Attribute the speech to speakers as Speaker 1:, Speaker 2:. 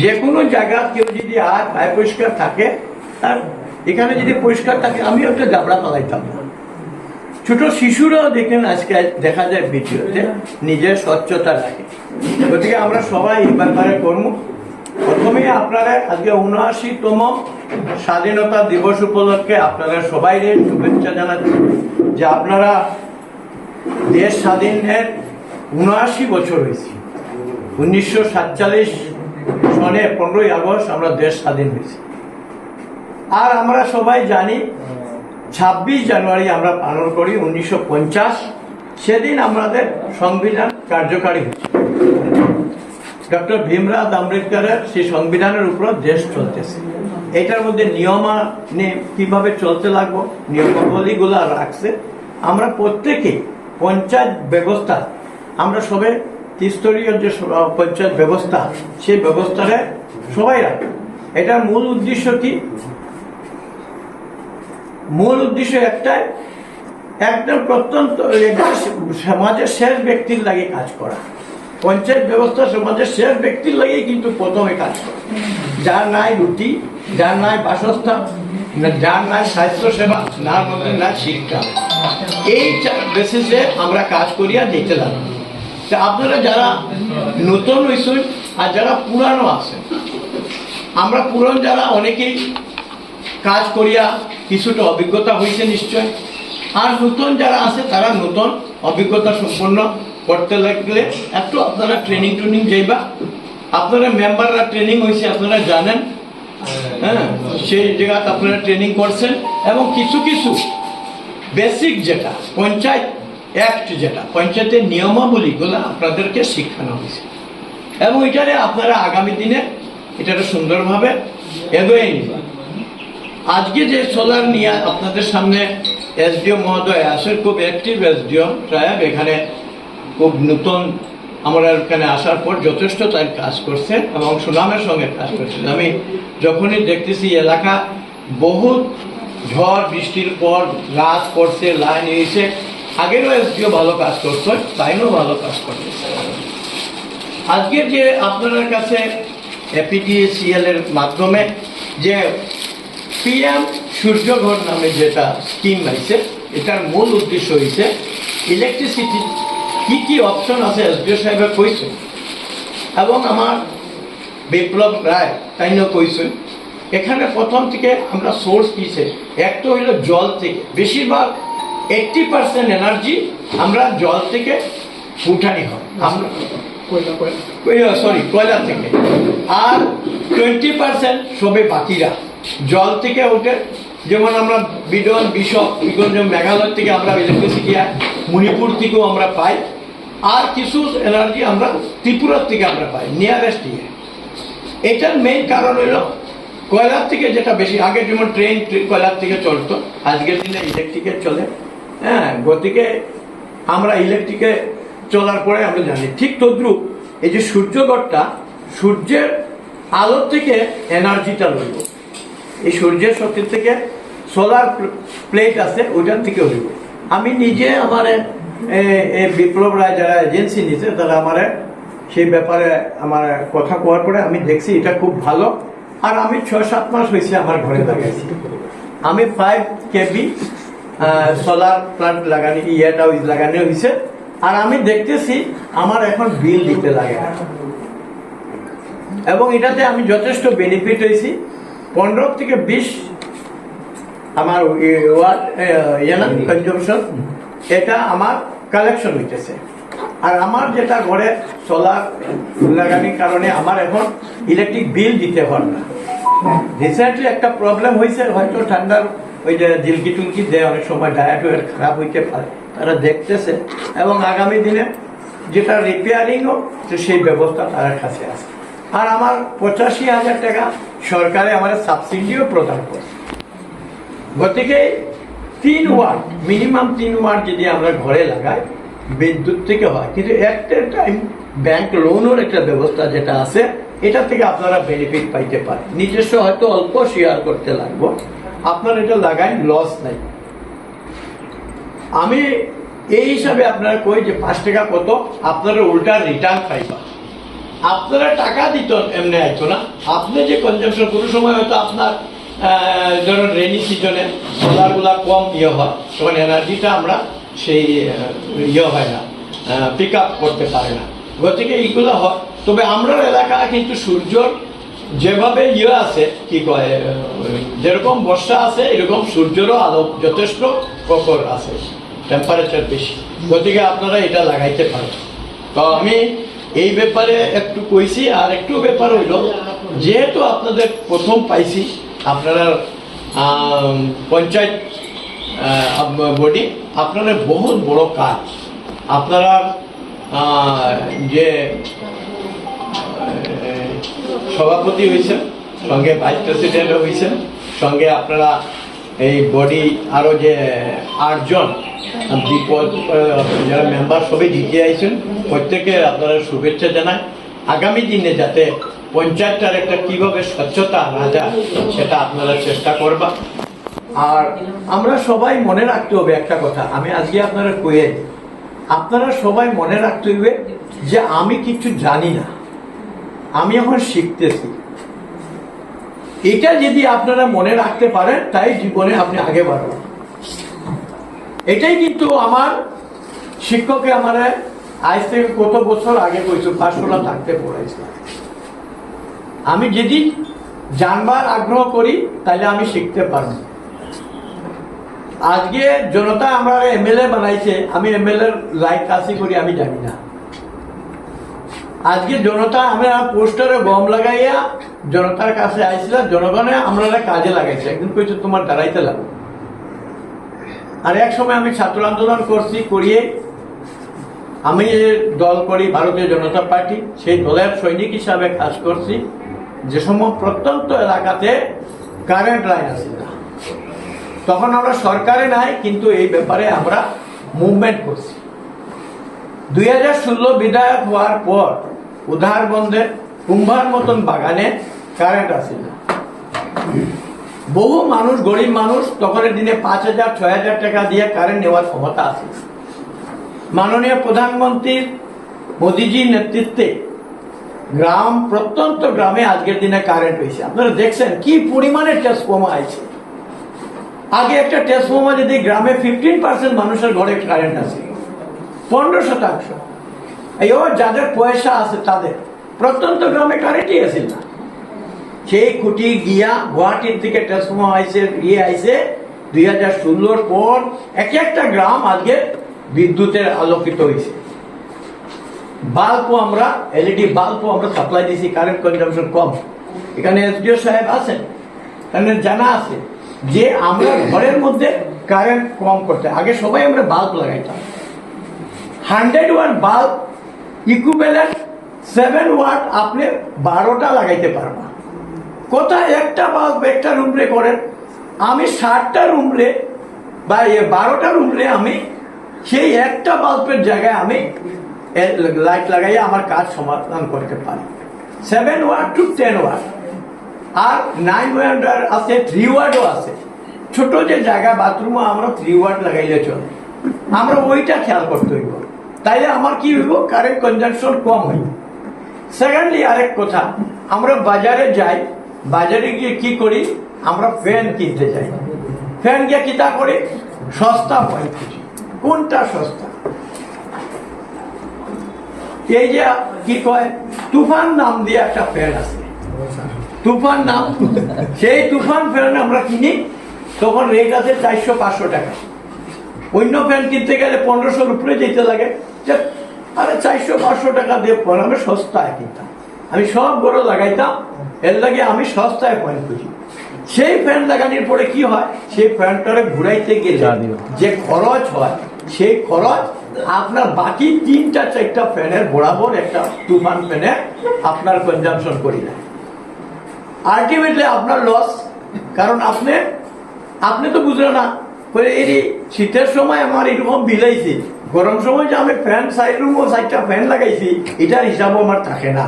Speaker 1: যে কোনো জায়গা কেউ যদি আর পায় পরিষ্কার থাকে আর এখানে যদি পরিষ্কার থাকে আমিও একটা জাবড়া পালাইতাম। না ছোট শিশুরাও দেখেন আজকে দেখা যায় ভিডিওতে, নিজের স্বচ্ছতা রাখে। গতিকে আমরা সবাই এই ব্যাপারে করব প্রথমে আপনারা আজকে উনআশিতম স্বাধীনতা দিবস উপলক্ষে আপনারা সবাই শুভেচ্ছা জানাচ্ছি যে আপনারা দেশ স্বাধীনের উনআশি বছর হয়েছে। উনিশশো সাতচল্লিশ সনে পনেরোই আগস্ট আমরা দেশ স্বাধীন হয়েছি। আর আমরা সবাই জানি, ছাব্বিশ জানুয়ারি আমরা পালন করি উনিশশো পঞ্চাশ। সেদিন আমাদের সংবিধান কার্যকারী হয়েছে। ডক্টর ভীমরাজ আম্বেদকরের সেই সংবিধানের উপর দেশ চলতেছে। এটার মধ্যে নিয়মানে কীভাবে চলতে লাগবো, নিয়মাবলীগুলো রাখছে। আমরা প্রত্যেকে পঞ্চায়েত ব্যবস্থা, আমরা সবে ত্রিস্তরীয় যে পঞ্চায়েত ব্যবস্থা, সেই ব্যবস্থাটা সবাই রাখে। এটার মূল উদ্দেশ্য কি? মূল উদ্দেশ্য একটাই, একদম প্রত্যন্ত সমাজের শেষ ব্যক্তির লাগে কাজ করা। পঞ্চায়েত ব্যবস্থা সমাজের শেষ ব্যক্তির লাগেই কিন্তু প্রথমে কাজ করে। যার নাই রুটি, যার নাই বাসস্থান যার নাই স্বাস্থ্য সেবা না শিক্ষা। এই বেসিসে আমরা কাজ করিয়া যেতে লাগি তা আপনারা যারা নতুন হয়েছেন আর যারা পুরানো আছেন, আমরা পুরন যারা অনেকেই কাজ করিয়া কিছুটা অভিজ্ঞতা হয়েছে নিশ্চয়। আর নতুন যারা আছে, তারা নতুন অভিজ্ঞতা সম্পন্ন করতে লাগলে একটু আপনারা ট্রেনিং ট্রেনিং যাইবা। আপনারা মেম্বাররা ট্রেনিং হয়েছে, আপনারা জানেন। হ্যাঁ সেই জায়গাতে আপনারা ট্রেনিং করছেন। এবং কিছু কিছু বেসিক যেটা, পঞ্চায়েত অ্যাক্ট যেটা, পঞ্চায়েতের নিয়মাবলীগুলো আপনাদেরকে শিখানো হয়েছে। এবং এটারে আপনারা আগামী দিনে এটারে সুন্দরভাবে এগোয়ে নিবা আজকে যে সোলার নিয়ে আপনাদের সামনে এসডিও মহোদয় আসেন, খুব অ্যাক্টিভ এসডিও সাহেব এখানে খুব নতুন আমরা এখানে আসার পর যথেষ্ট তার কাজ করছে এবং সুনামের সঙ্গে কাজ করছে আমি যখনই দেখতেছি এলাকা, বহুত ঝড় বৃষ্টির পর গাছ পড়ছে, লাইন হয়েছে আগেরও এসডিও ভালো কাজ করতো তাইনও ভালো কাজ করতেছে আজকে যে আপনার কাছে এপিডিএসিএল এর মাধ্যমে যে পিএম সূর্যঘর নামে যেটা স্কিম আছে এটার মূল উদ্দেশ্য হয়েছে ইলেকট্রিসিটি কি কি অপশন আছে এসডিও সাহেবের কইছেন এবং আমার বিপ্লব রায় তাইও কইছেন এখানে প্রথম থেকে আমরা সোর্স পিছে একটা হইল জল থেকে। বেশিরভাগ এইটটি পার্সেন্ট এনার্জি আমরা জল থেকে উঠানি হয়। আমরা সরি কয়লা? থেকে। আর টোয়েন্টি পার্সেন্ট সবে বাকিরা। জল থেকে ওঠে যেমন আমরা বিডন বিশপ বিগঞ্জ মেঘালয় থেকে আমরা ইলেকট্রিসিটি মণিপুর থেকেও আমরা পাই। আর কিছু এনার্জি আমরা ত্রিপুরার থেকে আমরা পাই নিয়ারেস্ট ইয়ে এটার মেইন কারণ হলো কয়লার থেকে যেটা বেশি। আগে যেমন ট্রেন কয়লার থেকে চলতো আজকের দিনে ইলেকট্রিকের চলে। হ্যাঁ গতিকে আমরা ইলেকট্রিকে চলার পরে আমরা জানি। ঠিক তদ্রুপ এই যে সূর্যগড়টা সূর্যের আলো থেকে এনার্জিটা লইব। এই সূর্যের শক্তির থেকে সোলার প্লেট আছে, ওইটার থেকে হইব আমি নিজে আমার বিপ্লব রায় যারা এজেন্সি নিছে, তারা আমার সেই ব্যাপারে আমার কথা কোয়ার পরে আমি দেখছি এটা খুব ভালো। আর আমি ছয় সাত মাস হয়েছে আমার ঘরে লাগাইছি। আমি ফাইভ কেবি সোলার প্লান্ট লাগানি ইয়েটা লাগানো হয়েছে আর আমি দেখতেছি, আমার এখন বিল দিতে লাগে না। এবং এটাতে আমি যথেষ্ট বেনিফিট হয়েছি পনেরো থেকে বিশ আমার কনজামশন এটা আমার কালেকশন হইতেছে। আর আমার যেটা ঘরে সোলার লাগানোর কারণে আমার এখন ইলেকট্রিক বিল দিতে হয় না। রিসেন্টলি একটা প্রবলেম হয়েছে হয়তো ঠান্ডার ওই যে জিলকি টুলকি দেয়, অনেক সময় ডায়েট ওয়েট খারাপ হইতে পারে, তারা দেখতেছে। এবং আগামী দিনে যেটা রিপেয়ারিংও তো সেই ব্যবস্থা তার কাছে আছে। আর আমার পঁচাশি হাজার টাকা সরকারে আমার সাবসিডিও প্রদান করছে। গতিকে তিন ওয়াট মিনিমাম তিন ওয়াট যদি আমরা ঘরে লাগাই, বিদ্যুৎ থেকে হয়। কিন্তু একটা টাইম ব্যাংক লোনের একটা ব্যবস্থা যেটা আছে, এটা থেকে আপনারা বেনিফিট পাইতে পারেন। নিজস্ব হয়তো অল্প শেয়ার করতে লাগবো। আপনার এটা লাগাই লস নাই। আমি এই হিসাবে আপনারা কই যে পাঁচ টাকা কত, আপনারা উল্টা রিটার্ন পাইবা। আপনারা টাকা দিত এমনি আইতো না। আপনি যে কনজামশন কোনো সময় হয়তো আপনার ধরুন রেনি সিজনে সোলারগুলা কম ইয়ে হয়, তখন এনার্জিটা আমরা সেই ইয়ে হয় না পিক আপ করতে পারে না। গতিকে এইগুলো হয়। তবে আমরা এলাকা কিন্তু সূর্যর যেভাবে ইয়ে আছে, কি কয় যেরকম বর্ষা আছে, এরকম সূর্যেরও আলো যথেষ্ট প্রখর আছে টেম্পারেচার বেশি। গতিকে আপনারা এটা লাগাইতে পারেন। তো আমি এই ব্যাপারে একটু কইছি, আর একটু ব্যাপার হইল, যেহেতু আপনাদের প্রথম পাইছি, আপনারা পঞ্চায়েত বডি, আপনাদের বহুত বড় কাজ। আপনারা যে সভাপতি হয়েছেন, সঙ্গে ভাইস প্রেসিডেন্টও হয়েছেন, সঙ্গে আপনারা এই বডি আরও যে আটজন বিপদ যারা মেম্বার সবাই জিতে আইছেন, প্রত্যেকে আপনারা শুভেচ্ছা জানায় আগামী দিনে যাতে পঞ্চায়েতটার একটা কীভাবে স্বচ্ছতা আনা যায়, সেটা আপনারা চেষ্টা করবা। আর আমরা সবাই মনে রাখতে হবে একটা কথা, আমি আজকে আপনারা কয়ে আপনারা সবাই মনে রাখতে হবে যে আমি কিছু জানি না। আমি এখন শিখতেছি। এটা যদি আপনারা মনে রাখতে পারেন, তাই জীবনে আপনি আগে বাড়বেন এটাই কিন্তু আমার শিক্ষকে আমার আজ থেকে কত বছর আগে কইছো পাঁচশোলা থাকতে পড়াইছিলাম আমি যদি জানবার আগ্রহ করি তাহলে আমি শিখতে পারব। আজকে জনতা আমরা এমএলএ বানাইছে, আমি এমএলএ লাইক কাশি করি, আমি জানি না। আজকে জনতা আমরা পোস্টারে গম লাগাইয়া জনতার কাছে আইছিল জনগণে আমরা কাজে লাগাইছে। একদিন কইছে, তোমার দাঁড়াইতে লাগবে। আর এক সময় আমি ছাত্র আন্দোলন করছি, করিয়ে আমি যে দল করি, ভারতীয় জনতা পার্টি, সেই দলের সৈনিক হিসাবে কাজ করছি। যে সময় প্রত্যন্ত এলাকাতে কারেন্ট লাইন আছে। না তখন আমরা সরকারে নাই, কিন্তু এই ব্যাপারে আমরা মুভমেন্ট করছি। দুই হাজার ষোলো বিধায়ক হওয়ার পর উদাহরবন্ধে কুম্ভার মতন বাগানে কারেন্ট আসে না বহু মানুষ, গরিব মানুষ তখনের দিনে পাঁচ হাজার, ছয় হাজার টাকা দিয়ে কারেন্ট নেওয়ার ক্ষমতা আছে মাননীয় প্রধানমন্ত্রীর মোদিজির নেতৃত্বে গ্রাম, প্রত্যন্ত গ্রামে আজকের দিনে কারেন্ট হয়েছে। আপনারা দেখছেন কি পরিমাণে ট্রান্সফর্মার আছে আগে একটা ট্রান্সফর্মার যদি গ্রামে ফিফটিন পার্সেন্ট মানুষের ঘরে কারেন্ট আছে পনেরো শতাংশ। ও যাদের পয়সা আছে তাদের। প্রত্যন্ত গ্রামে কারেন্টই আছে না। সেই কুটি গিয়া গুয়াহাটির থেকে ট্রান্সফর্মার আইসে ইয়ে আইসে দুই হাজার ষোলোর পর এক একটা গ্রাম আজকে বিদ্যুতের আলোকিত হয়েছে বাল্বও আমরা এলইডি বাল্বও আমরা সাপ্লাই দিছি কারেন্ট কনজামশন কম। এখানে এসডিও সাহেব আছেন? এখানে জানা আছে যে আমরা ঘরের মধ্যে কারেন্ট কম করতে আগে সবাই আমরা bulb লাগাইতাম। Hundred watt bulb equivalent seven watt আপনি বারোটা লাগাইতে পারবা। কোথায় একটা বাল্ব একটা রুমরে করেন? আমি ষাটটা রুমরে বা বারোটা রুমরে আমি সেই একটা বাল্বের জায়গায় আমি লাইট লাগাইয়া আমার কাজ সমাধান করতে পারি। Seven watt to ten watt R nine watt আছে থ্রি ওয়াটও আছে। ছোট যে জায়গা বাথরুমে আমরা থ্রি ওয়াট লাগাইলে চলে। আমরা ওইটা খেয়াল করতে হইব। তাইলে আমার কি হইব? কারেন্ট কনজামশন কম হইব। সেকেন্ডলি আরেক কথা, আমরা বাজারে যাই, বাজারে গিয়ে কি করি? আমরা ফ্যান কিনতে যাই। ফ্যান গিয়ে কিতা করি? সস্তা হয় কোনটা সস্তা? এই যে কি কয়, তুফান নাম দিয়ে একটা ফ্যান আছে। তুফান নাম, সেই তুফান ফ্যান আমরা কিনি, তখন রেট আছে চারশো পাঁচশো টাকা। অন্য ফ্যান কিনতে গেলে পনেরোশোর উপরে যেতে লাগে। যে আরে চারশো পাঁচশো টাকা দিয়ে পর আমি সস্তায় কিনতাম। আমি সব বড় লাগাইতাম এর লাগে আমি সস্তায় পয়েন্ট খুঁজি। সেই ফ্যান লাগানোর পরে কি হয়? সেই ফ্যানটারে ঘুরাইতে গেলে যে খরচ হয় সেই খরচ আপনার বাকি তিনটা চারটা ফ্যানের বরাবর একটা তুফান ফ্যানে আপনার কনজামশন করি না আলটিমেটলি আপনার লস কারণ আপনি আপনি তো বুঝলেন না এই শীতের সময় আমার এরকম বিলাইছে, গরম সময় যে আমি ফ্যান সাইড রুম ও সাইডটা ফ্যান লাগাইছি, এটার হিসাবও আমার থাকে না।